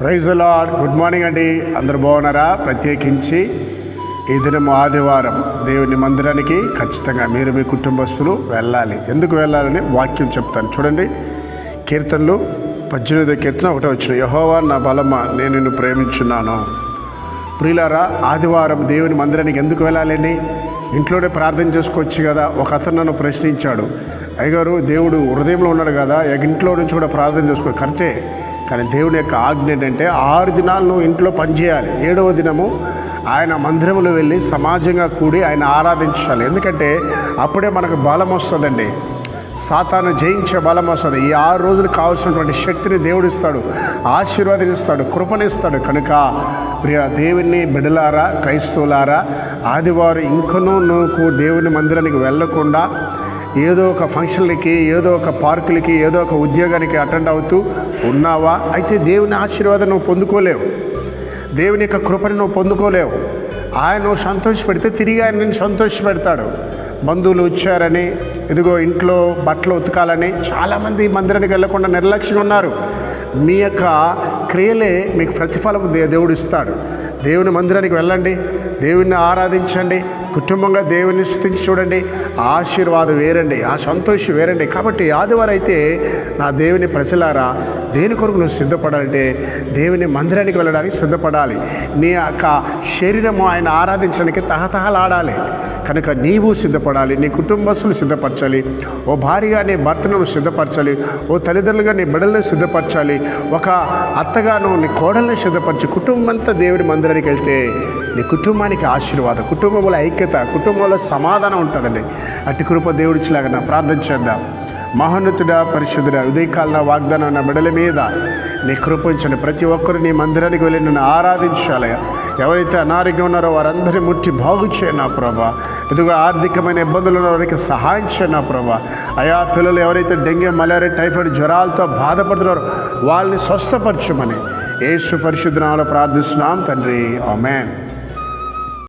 Praise lord good morning అండి. అందరు బాగున్నారా? ప్రత్యేకించి ఈ దినం ఆదివారం దేవుని మందిరానికి ఖచ్చితంగా మీరు మీ కుటుంబస్తులు వెళ్ళాలి. ఎందుకు వెళ్ళాలని వాక్యం చెప్తాను. చూడండి. కీర్తనలు పద్దెనిమిదో కీర్తన ఒకటే వచ్చిన యహోవా నా బలమా నేను నిన్ను ప్రేమించున్నాను. ప్రియులారా ఆదివారం దేవుని మందిరానికి ఎందుకు వెళ్ళాలండి? ఇంట్లోనే ప్రార్థన చేసుకోవచ్చు కదా. ఒక అతను నన్ను ప్రశ్నించాడు. అయ్యగారు దేవుడు హృదయంలో ఉన్నాడు కదా. ఇక ఇంట్లో నుంచి కూడా ప్రార్థన చేసుకో కరెక్టే. కానీ దేవుని యొక్క ఆజ్ఞ ఏంటంటే ఆరు దినాలు నువ్వు ఇంట్లో పనిచేయాలి ఏడవ దినము ఆయన మందిరంలో వెళ్ళి సమాజంగా కూడి ఆయన ఆరాధించాలి. ఎందుకంటే అప్పుడే మనకు బలం వస్తుందండి. సాతాను జయించే బలం వస్తుంది. ఈ ఆరు రోజులు కావాల్సినటువంటి శక్తిని దేవుడు ఇస్తాడు. ఆశీర్వాదనిస్తాడు కృపణిస్తాడు కనుక ప్రియ దేవుని బిడలారా క్రైస్తవులారా ఆదివారం ఇంకనూ నువ్వు దేవుని మందిరానికి వెళ్ళకుండా ఏదో ఒక ఫంక్షన్లకి ఏదో ఒక పార్కులకి ఏదో ఒక ఉద్యోగానికి అటెండ్ అవుతూ ఉన్నావా? అయితే దేవుని ఆశీర్వాదం నువ్వు పొందుకోలేవు. దేవుని యొక్క కృపను నువ్వు పొందుకోలేవు. ఆయన నువ్వు సంతోషపెడితే తిరిగి ఆయన నేను సంతోషపెడతాడు. బంధువులు వచ్చారని ఇదిగో ఇంట్లో బట్టలు ఉతకాలని చాలామంది మందిరానికి వెళ్ళకుండా నిర్లక్ష్యంగా ఉన్నారు. మీ యొక్క క్రియలే మీకు ప్రతిఫలం దేవుడు ఇస్తాడు. దేవుని మందిరానికి వెళ్ళండి దేవుణ్ణి ఆరాధించండి కుటుంబంగా దేవుని స్థుతించి చూడండి ఆ ఆశీర్వాదం వేరండి ఆ సంతోషం వేరండి. కాబట్టి ఆదివారం అయితే నా దేవుని ప్రజలారా దేని కొరకు నువ్వు సిద్ధపడాలంటే దేవుని మందిరానికి వెళ్ళడానికి సిద్ధపడాలి. నీ యొక్క శరీరము ఆయన ఆరాధించడానికి తహతహలాడాలి. కనుక నీవు సిద్ధపడాలి నీ కుటుంబస్తులు సిద్ధపరచాలి ఓ భార్యగా నీ భర్తను సిద్ధపరచాలి ఓ తల్లిదండ్రులుగా నీ బిడ్డలను సిద్ధపరచాలి ఒక అత్తగా నువ్వు నీ కోడల్ని సిద్ధపరచి కుటుంబం అంతా మందిరం మందిరానికి వెళ్తే నీ కుటుంబానికి ఆశీర్వాదం కుటుంబంలో ఐక్యత కుటుంబంలో సమాధానం ఉంటుందండి. అట్టి కృప దేవుడిచ్చిలాగా ప్రార్థన చేద్దాం. మహోన్నతుడా పరిశుద్ధుడా ఉదయకాల వాగ్దానం నా మెడల మీద నీ కృపించండి ప్రతి ఒక్కరు నీ మందిరానికి వెళ్ళి నన్ను ఆరాధించాలి ఎవరైతే అనారోగ్యం ఉన్నారో వారందరినీ ముట్టి బాగు చేయండి నా ప్రభా. ఇదిగో ఆర్థికమైన ఇబ్బందులు ఉన్న వారికి సహాయం చేయండి ప్రభా. అయా పిల్లలు ఎవరైతే డెంగ్యూ మలేరియా టైఫాయిడ్ జ్వరాలతో బాధపడుతున్నారో వాళ్ళని స్వస్థపరచమని యేసు పరిశుద్ధనాలు ప్రార్థిస్తున్నాం తండ్రి. ఆమెన్.